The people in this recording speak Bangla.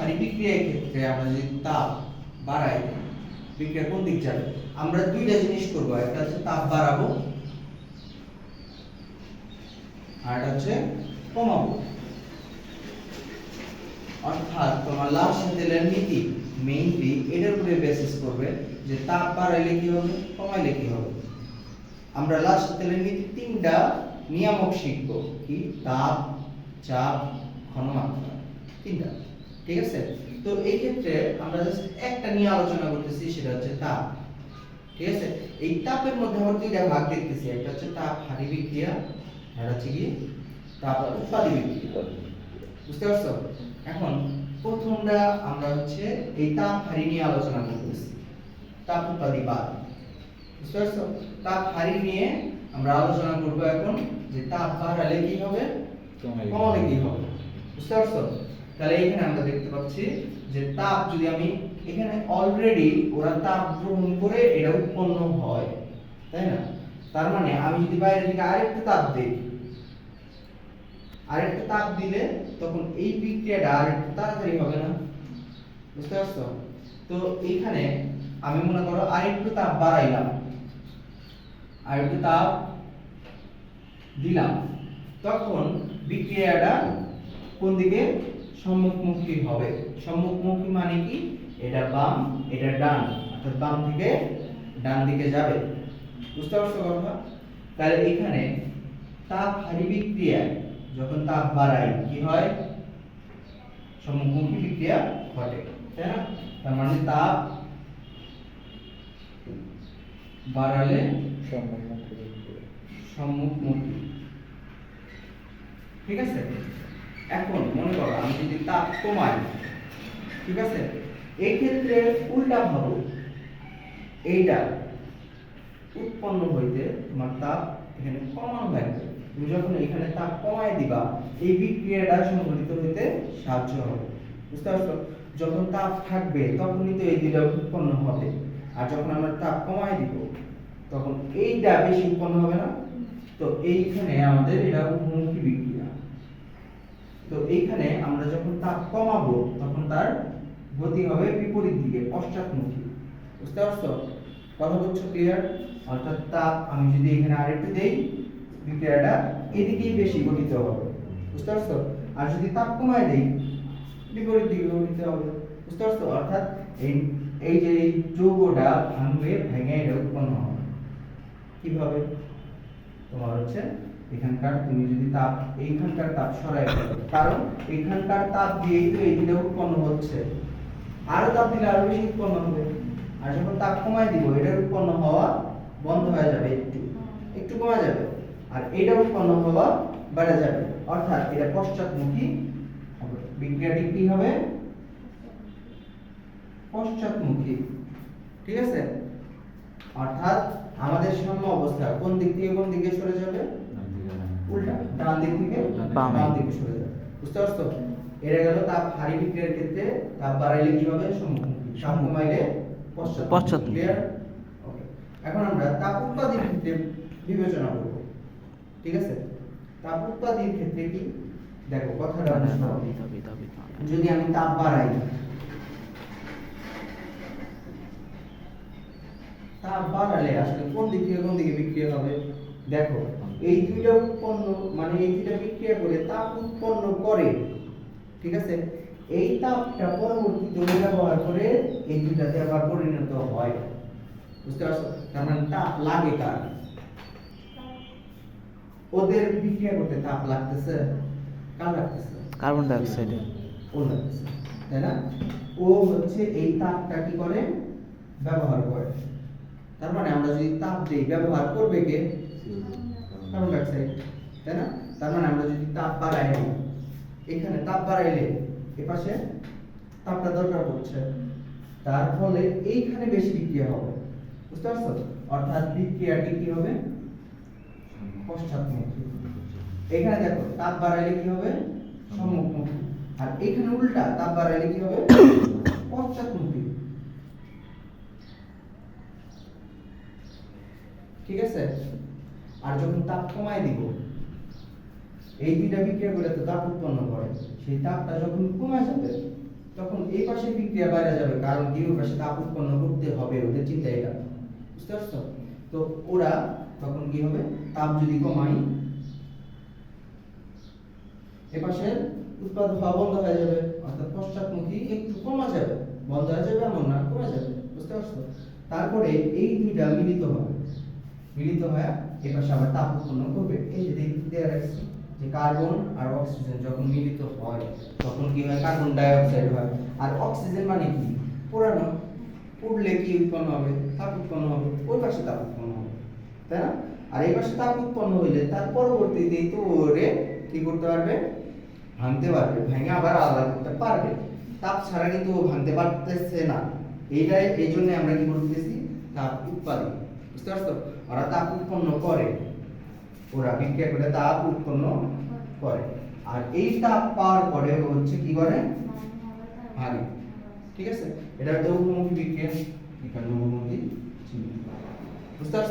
ভারী বিক্রিয়ার ক্ষেত্রে আমরা যদি তাপ বাড়াই, বিক্রিয়া কোন দিক যাবে? আমরা দুইটা জিনিস করব, একটা হচ্ছে তাপ বাড়াবো, আর একটা হচ্ছে কমাবো। অর্থাৎ তোমার লাভ তেলের নীতি মেইনলি এটার উপরে বেসিস করবে যে তাপ বাড়াইলে কি হবে, কমাইলে কি হবে। আমরা লাস্ট তেলের নীতি তিনটা নিয়ামক শিখব, কি? তাপ, চাপ, ঘনমাত্রা, তিনটা। ঠিক আছে? তো এই ক্ষেত্রে আমরা জাস্ট একটা নিয়ে আলোচনা করতেছি সেটা হচ্ছে তাপ। ঠিক আছে? এই তাপের মধ্যে আমরা দুইটা ভাগ দেখতেছি একটা হচ্ছে তাপ হারি বিক্রিয়া আর হচ্ছে কি তাপ উৎপাদী বিক্রিয়া। বুঝতে পারছ? এখন প্রথমটা আমরা হচ্ছে এই তাপ হারি নিয়ে আলোচনা করতেছি তাপ উৎপাদী বাদ। বুঝতে পারছ? তাপ হারি নিয়ে আমরা আলোচনা করব এখন যে তাপ বাড়ালে কি হবে? কমালে কি হবে? বুঝতে পারছ? তাহলে এখানে আমরা দেখতে পাচ্ছি যে তাপ যদি আমি এখানে অলরেডি ওরা তাপ গ্রহণ করে এটা উৎপন্ন হয়, তাই না? তার মানে আমি যদি বাইরে থেকে আরেকটা তাপ দিই, আরেকটা তাপ দিলে তখন এই বিক্রিয়াটা আরেকটু তাড়াতাড়ি হবে না? বুঝতে পারছ? তো এখানে আমি মনে করো আরেকটু তাপ বাড়াইলাম, আরেকটু তাপ দিলাম, তখন বিক্রিয়াটা কোন দিকে? সম্মুখমুখী হবে। সম্মুখমুখী মানে কি? এটা বাম এটা ডান। অর্থাৎ বাম থেকে ডান দিকে যাবে। বুঝতে পারছ কথা তাহলে এখানে তাপ হারি বিক্রিয়ায় যখন তাপ বাড়াই কি হয়? সম্মুখমুখী বিক্রিয়া ঘটে তাই না? তার মানে তাপ বাড়ালে সম্মুখমুখী। ঠিক আছে? এখন মনে করো আমি যদি তাপ কমাই, ঠিক আছে? এই ক্ষেত্রে উল্টা ভাবো, এইটা উৎপন্ন হইতে তোমার তাপ এখানে কমানো লাগবে। তুমি যখন এখানে তাপ কমায় দিবা, এই বিক্রিয়াটা সংঘটিত হইতে সাহায্য হবে। বুঝতে পারছ? যখন তাপ থাকবে, তখনই তো এই দুইটা উৎপন্ন হবে। আর যখন আমরা তাপ কমায় দিব, তখন এইটা বেশি উৎপন্ন হবে না? তো এইখানে আমাদের এটা উপমুখী বিক্রিয়া তো এইখানে আমরা যখন তাপ কমাবো, তখন তার গতি হবে বিপরীত দিকে, পশ্চাৎমুখী। বুঝতে পারছ? কথা বলছো ক্লিয়ার অর্থাৎ তাপ আমি যদি এখানে আরেকটু দেই, বিক্রিয়াটা এদিকেই বেশি গঠিত হবে। বুঝতে পারছ? আর যদি তাপ কমায় দেই, বিপরীত দিকে গঠিত হবে। বুঝতে পারছ? অর্থাৎ এই এই যে এই যৌগটা ভাঙবে, ভেঙে এটা উৎপন্ন হবে। কীভাবে? তোমার হচ্ছে এখানকার তুমি যদি তাপ, এইখানকার তাপ সরাই ফেলো। কারণ এখানকার তাপ দিয়েই তো এই দিকে উৎপন্ন হচ্ছে। আরও তাপ দিলে আরও বেশি উৎপন্ন হবে। আর যখন তাপ কমাই দিব, এটার উৎপন্ন হওয়া বন্ধ হয়ে যাবে একটু। একটু কমে যাবে। আর এটা উৎপন্ন হওয়া বেড়ে যাবে। অর্থাৎ এটা পশ্চাৎমুখী হবে। বিক্রিয়াটি কি হবে? পশ্চাৎমুখী। ঠিক আছে? অর্থাৎ আমাদের সাম্য অবস্থা কোন দিক থেকে কোন দিকে সরে যাবে? উল্টা ডান দিক থেকে বামে। দিকে সরে যাবে। বুঝতে পারছ? এরা গেল তাপ হারি বিক্রিয়ার ক্ষেত্রে তাপ বাড়াইলে কি হবে তাপ কমাইলে পশ্চাৎমুখী। ক্লিয়ার এখন আমরা তাপ উৎপাদনের ক্ষেত্রে বিবেচনা করব। ঠিক আছে? তাপ উৎপাদনের ক্ষেত্রে কি? দেখো কথাটা মানে। যদি আমি তাপ বাড়াই তাপ বাড়ালে আসলে কোন দিক থেকে কোন দিকে বিক্রিয়া হবে? দেখো এই দুইটা উৎপন্ন মানে এই দুইটা বিক্রিয়া করে তাপ উৎপন্ন করে ঠিক আছে? এই তাপটা পরবর্তীতে ব্যবহার করে এই দুইটাতে আবার পরিণত হয়। বুঝতে পারছ? তার মানে তাপ লাগে কার? ওদের বিক্রিয়া করতে তাপ লাগতেছে। কার লাগতেছে? কার্বন ডাইঅক্সাইড ও লাগতেছে তাই না? ও হচ্ছে এই তাপটা কি করে? ব্যবহার করে। তার মানে আমরা যদি তাপ দেই ব্যবহার করবে কে? কার্বন ডাইঅক্সাইড তাই না? তার মানে আমরা যদি তাপ বাড়াই এখানে তাপ বাড়াইলে এ পাশে তাপটা দরকার পড়ছে। তার ফলে এইখানে বেশি বিক্রিয়া হবে। বুঝতে পারছ? অর্থাৎ বিক্রিয়াটি কি হবে? পশ্চাৎমুখী। এখানে দেখো, তাপ বাড়াইলে কি হবে? সম্মুখমুখী। আর এখানে উল্টা তাপ বাড়াইলে কি হবে? পশ্চাৎমুখী। ঠিক আছে? আর যখন তাপ কমায় দিব, এই দুইটা বিক্রিয়া করে তো তাপ উৎপন্ন করে। সেই তাপটা যখন কমে যাবে, তখন এই পাশে বিক্রিয়া বাইরে যাবে, কারণ কি ওই পাশে তাপ উৎপন্ন করতে হবে, ওদের চিন্তা এটা। বুঝতে পারছ? তো ওরা তখন কি হবে? তাপ যদি কমাই এপাশে উৎপাদন হওয়া বন্ধ হয়ে যাবে, অর্থাৎ পশ্চাৎমুখী একটু কমা যাবে। বন্ধ হয়ে যাবে এমন না, কমে যাবে। বুঝতে পারছ? তারপরে এই দুইটা মিলিত হবে। মিলিত হয়ে এপাশে আবার তাপ উৎপন্ন করবে। এই যে দেখতে দেয়া রাখছি যে কার্বন আর অক্সিজেন যখন মিলিত হয়, তখন কি হয়? কার্বন ডাই অক্সাইড হয়। আর অক্সিজেন মানে কি? পুরানো, উঠলে কি উৎপন্ন হবে? তাপ উৎপন্ন হবে। ওই পাশে তাপ উৎপন্ন হবে। তাই না? আর এই পাশে তাপ উৎপন্ন হইলে তার পরবর্তীতে তো ওরে কি করতে পারবে? ভাঙতে পারবে। ভেঙে আবার আলাদা করতে পারবে। তাপ ছাড়া কিন্তু ভাঙতে পারতেছে না। এইটাই, এই জন্য আমরা কি করতেছি? তাপ উৎপাদন। বুঝতে পারছ? ওরা তাপ উৎপন্ন করে। ওরা বিক্রিয়া করে, তাপ উৎপন্ন করে। আর এই তাপ পাওয়ার পরে হচ্ছে কি করে? ভাগে ঠিক আছে? এটা হচ্ছে উপমুখী বিক্রিয়া। এটা চিহ্ন। বুঝতে পারছ?